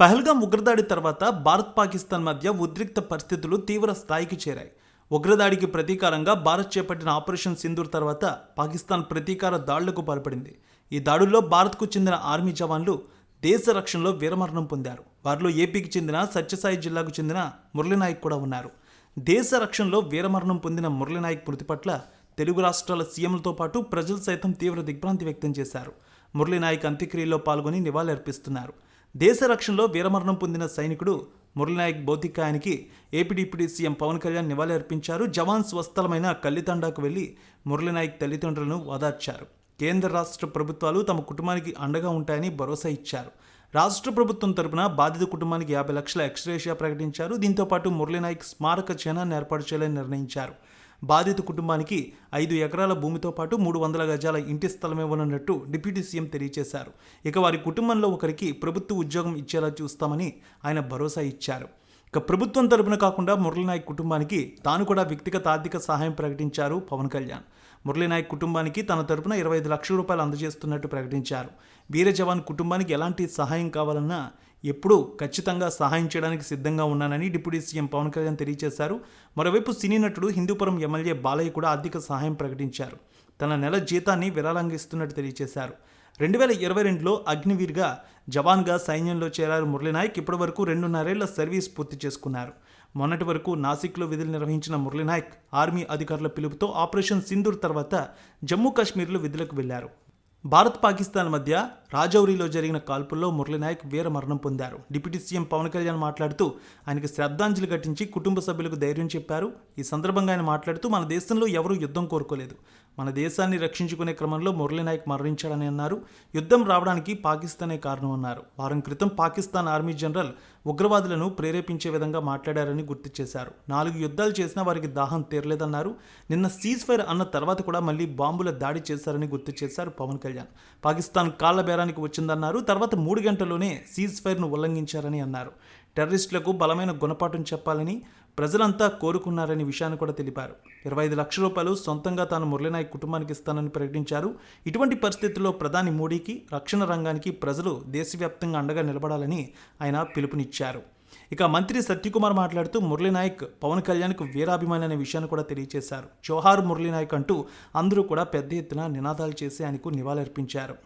పహల్గాం ఉగ్రదాడి తర్వాత భారత్ పాకిస్తాన్ మధ్య ఉద్రిక్త పరిస్థితులు తీవ్ర స్థాయికి చేరాయి. ఉగ్రదాడికి ప్రతీకారంగా భారత్ చేపట్టిన ఆపరేషన్ సింధూర్ తర్వాత పాకిస్తాన్ ప్రతీకార దాడులకు పాల్పడింది. ఈ దాడుల్లో భారత్కు చెందిన ఆర్మీ జవాన్లు దేశ రక్షణలో వీరమరణం పొందారు. వారిలో ఏపీకి చెందిన సత్యసాయి జిల్లాకు చెందిన మురళీనాయక్ కూడా ఉన్నారు. దేశ రక్షణలో వీరమరణం పొందిన మురళీనాయక్ మృతి పట్ల తెలుగు రాష్ట్రాల సీఎంలతో పాటు ప్రజలు సైతం తీవ్ర దిగ్భ్రాంతి వ్యక్తం చేశారు. మురళీనాయక్ అంత్యక్రియల్లో పాల్గొని నివాళులర్పిస్తున్నారు. దేశ రక్షణలో వీరమరణం పొందిన సైనికుడు Murali Naik భౌతికాయానికి AP deputy CM Pawan Kalyan నివాళి అర్పించారు. జవాన్ స్వస్థలమైన కల్లితండాకు వెళ్ళి మురళీనాయక్ తల్లిదండ్రులను ఓదార్చారు. కేంద్ర రాష్ట్ర ప్రభుత్వాలు తమ కుటుంబానికి అండగా ఉంటాయని భరోసా ఇచ్చారు. రాష్ట్ర ప్రభుత్వం తరపున బాధిత కుటుంబానికి యాభై లక్షల ఎక్స్రేషియా ప్రకటించారు. దీంతో పాటు మురళీనాయక్ స్మారక చిహ్నాన్ని ఏర్పాటు చేయాలని నిర్ణయించారు. బాధిత కుటుంబానికి ఐదు ఎకరాల భూమితో పాటు మూడు వందల గజాల ఇంటి స్థలం ఇవ్వనున్నట్టు డిప్యూటీ సీఎం తెలియజేశారు. ఇక వారి కుటుంబంలో ఒకరికి ప్రభుత్వ ఉద్యోగం ఇచ్చేలా చూస్తామని ఆయన భరోసా ఇచ్చారు. ఇక ప్రభుత్వం తరపున కాకుండా మురళీనాయక్ కుటుంబానికి తాను కూడా వ్యక్తిగత ఆర్థిక సహాయం ప్రకటించారు పవన్ కళ్యాణ్. మురళీనాయక్ కుటుంబానికి తన తరపున ఇరవై ఐదు లక్షల రూపాయలు అందజేస్తున్నట్టు ప్రకటించారు. వీర జవాన్ కుటుంబానికి ఎలాంటి సహాయం కావాలన్నా ఎప్పుడూ ఖచ్చితంగా సహాయం చేయడానికి సిద్ధంగా ఉన్నానని డిప్యూటీ సీఎం పవన్ కళ్యాణ్ తెలియజేశారు. మరోవైపు సినీ నటుడు హిందూపురం ఎమ్మెల్యే బాలయ్య కూడా ఆర్థిక సహాయం ప్రకటించారు. తన నెల జీతాన్ని విరాళంగా ఇస్తున్నట్టు తెలియజేశారు. రెండు వేల ఇరవై రెండులో అగ్నివీర్గా జవాన్గా సైన్యంలో చేరారు మురళీనాయక్. ఇప్పటి వరకు రెండున్నరేళ్ళ సర్వీస్ పూర్తి చేసుకున్నారు. మొన్నటి వరకు నాసిక్లో విధులు నిర్వహించిన మురళీనాయక్ ఆర్మీ అధికారుల పిలుపుతో ఆపరేషన్ సింధూర్ తర్వాత జమ్మూ కాశ్మీర్లో విధులకు వెళ్ళారు. భారత్ పాకిస్తాన్ మధ్య రాజౌరిలో జరిగిన కాల్పుల్లో మురళీనాయక్ వీర మరణం పొందారు. డిప్యూటీ సీఎం పవన్ కళ్యాణ్ మాట్లాడుతూ ఆయనకి శ్రద్ధాంజలి ఘటించి కుటుంబ సభ్యులకు ధైర్యం చెప్పారు. ఈ సందర్భంగా ఆయన మాట్లాడుతూ మన దేశంలో ఎవరూ యుద్ధం కోరుకోలేదు. మన దేశాన్ని రక్షించుకునే క్రమంలో మురళీనాయక్ మరణించాడని అన్నారు. యుద్ధం రావడానికి పాకిస్తానే కారణం అన్నారు. వారం క్రితం పాకిస్తాన్ ఆర్మీ జనరల్ ఉగ్రవాదులను ప్రేరేపించే విధంగా మాట్లాడారని గుర్తు చేశారు. నాలుగు యుద్ధాలు చేసినా వారికి దాహం తీరలేదన్నారు. నిన్న సీజ్ ఫైర్ అన్న తర్వాత కూడా మళ్ళీ బాంబుల దాడి చేశారని గుర్తు చేశారు పవన్ కళ్యాణ్. పాకిస్తాన్ కాళ్ళ బేరానికి వచ్చిందన్నారు. తర్వాత మూడు గంటల్లోనే సీజ్ ఫైర్ను ఉల్లంఘించారని అన్నారు. టెర్రరిస్టులకు బలమైన గుణపాఠం చెప్పాలని ప్రజలంతా కోరుకున్నారనే విషయాన్ని కూడా తెలిపారు. ఇరవై ఐదు లక్షల రూపాయలు సొంతంగా తాను మురళీనాయక్ కుటుంబానికి ఇస్తానని ప్రకటించారు. ఇటువంటి పరిస్థితుల్లో ప్రధాని మోడీకి రక్షణ రంగానికి ప్రజలు దేశవ్యాప్తంగా అండగా నిలబడాలని ఆయన పిలుపునిచ్చారు. ఇక మంత్రి సత్యకుమార్ మాట్లాడుతూ మురళీనాయక్ పవన్ కళ్యాణ్కు వీరాభిమాని అనే విషయాన్ని కూడా తెలియజేశారు. జోహార్ మురళీనాయక్ అంటూ అందరూ కూడా పెద్ద ఎత్తున నినాదాలు చేసి ఆయనకు నివాళులర్పించారు.